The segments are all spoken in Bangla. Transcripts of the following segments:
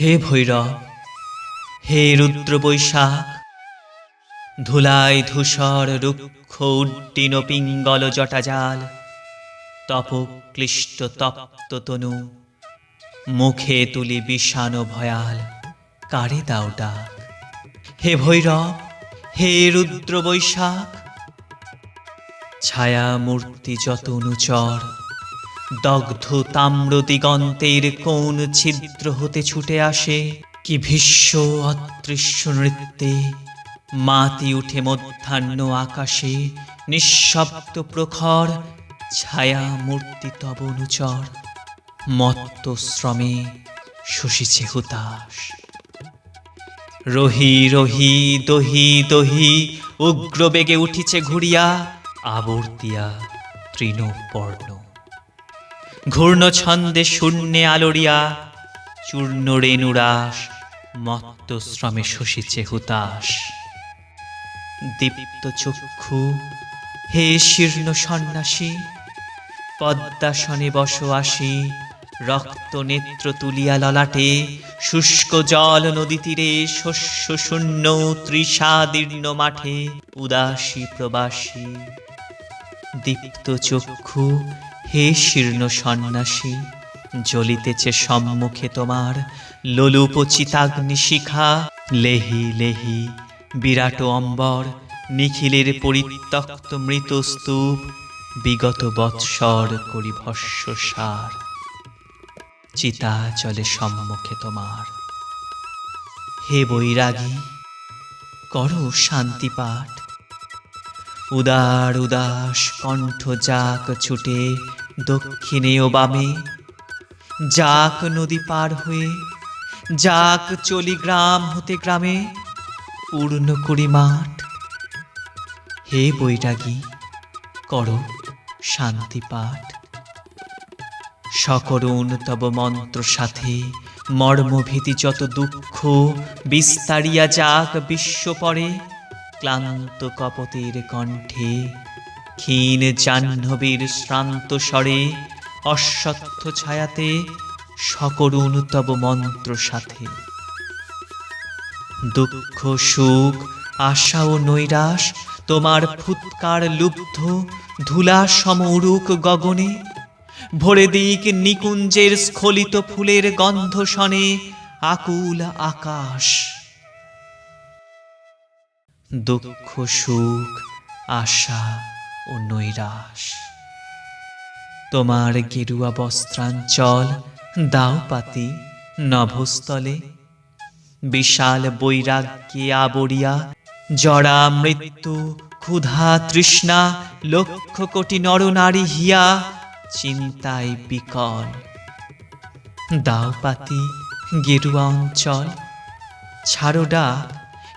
হে ভৈরব, হে রুদ্র বৈশাখ ধুলায় ধূসর রুক্ষ উড্ডিন পিঙ্গল জটাজাল তপ ক্লিষ্ট তপ্ত তনু, মুখে তুলি বিষাণ ভয়াল, কারে দাও হে ভৈরব, হে রুদ্র বৈশাখ ছায়া মূর্তি যত অনুচর দগ্ধ তাম্র দিগন্তের কোন ছিদ্র হতে ছুটে আসে? কি ভীষ্ম অদৃশ্য নৃত্যে? মাতি উঠে মধ্যাহ্ন আকাশে, নিঃশব্দ প্রখর, ছায়া মূর্তি তব অনুচর। মত্ত শ্রমে শশিছে হুতাশ। রহি রহি, দহি দহি উগ্র বেগে উঠিছে ঘুরিয়া, আবর্তিয়া তৃণপর্ণ। ঘূর্ণ ছন্দে শূন্যে আলোড়িয়া চূর্ণ রেণুরাস মত্ত শ্রমে শশিছে হুতাস দীপ্ত চক্ষু, হে শীর্ণ সন্ন্যাসী, পদ্মাসনে বস আসি রক্ত নেত্র তুলিয়া ললাটে, শুষ্ক জল নদী তীরে, শস্য শূন্য তৃষাদীর্ণ মাঠে, উদাসী প্রবাসী। দীপ্ত চক্ষু হে শীর্ণ সন্ন্যাসী, জ্বলিতেছে সম্মুখে তোমার লোলুপ চিতাগ্নি শিখা। লেহি লেহি, বিরাট অম্বর, নিখিলের পরিত্যক্ত মৃত স্তূপ বিগত বৎসর করি ভস্য সার। চিতা চলে সম্মুখে তোমার। হে বৈরাগী, করো শান্তি পাঠ উদার উদাস কণ্ঠ যাক ছুটে দক্ষিণে ও বামে। যাক নদী পার হয়ে, যাক চলি গ্রাম হতে গ্রামে, পূর্ণ করি মাঠ। হে বৈরাগী, কর শান্তি পাঠ। সকরুণ তব মন্ত্র সাথে মর্মভীতি যত দুঃখ, বিস্তারিয়া যাক বিশ্ব পরে। ক্লান্ত কপতের কণ্ঠে, ক্ষীণ জাহ্নবীর শ্রান্ত স্বরে, অশ্বত্থ ছায়াতে সকরুণ তব মন্ত্র সাথে। দুঃখ, সুখ, আশা ও নৈরাশ, তোমার ফুৎকার লুব্ধ ধুলা সমরুক গগনে, ভরে দিক নিকুঞ্জের স্খলিত ফুলের গন্ধ শনে আকুল আকাশ। দুঃখ, সুখ, আশা ও নৈরাশ। তোমার গেরুয়া বস্ত্রাঞ্চল দাও পাতি নভস্থলে। বিশাল বৈরাগ্যে আবরিয়া, জরা মৃত্যু, ক্ষুধা তৃষ্ণা, লক্ষ কোটি নরনারী হিয়া, চিন্তায় বিকল। দাও পাতি গেরুয়া অঞ্চল, ছাড়ো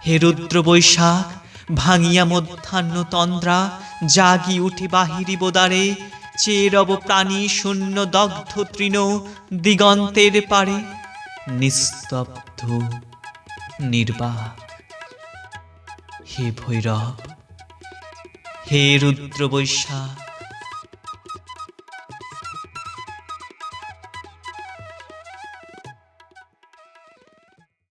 হে রুদ্র বৈশাখ ভাঙিয়া মধ্যাহ্ন তন্দ্রা, জাগি উঠে বাহিরি বোদারে, চেরব প্রাণী শূন্য দগ্ধ তৃণ, দিগন্তের পারে, নিস্তব্ধ, নির্বাক। হে ভৈরব, হে রুদ্র বৈশাখ